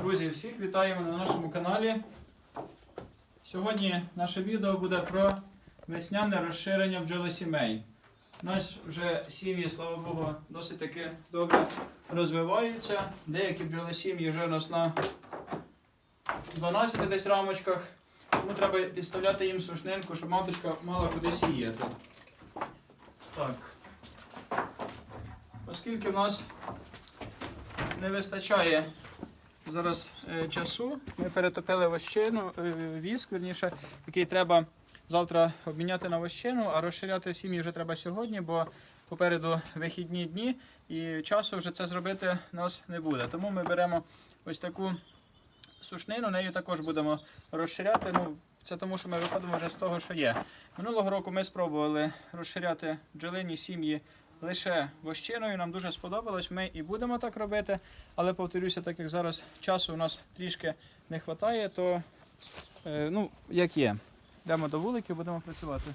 Друзі, всіх вітаємо на нашому каналі. Сьогодні наше відео буде про весняне розширення бджолосімей. У нас вже сім'ї, слава Богу, досить таки добре розвиваються. Деякі бджолосім'ї вже у нас на 12 десь рамочках. Тому треба підставляти їм сушнинку, щоб маточка мала куди сіяти. Так. Оскільки в нас не вистачає зараз е, часу, ми перетопили вощину, е, віск, верніше, який треба завтра обміняти на вощину, а розширяти сім'ї вже треба сьогодні, бо попереду вихідні дні і часу вже це зробити нас не буде. Тому ми беремо ось таку сушнину, нею також будемо розширяти. Ну, це тому, що ми виходимо вже з того, що є. Минулого року ми спробували розширяти бджолині сім'ї лише вощиною. Нам дуже сподобалось. Ми і будемо так робити. Але повторюся, так як зараз часу у нас трішки не вистачає, то е, ну, як є. Йдемо до вуликів, будемо працювати.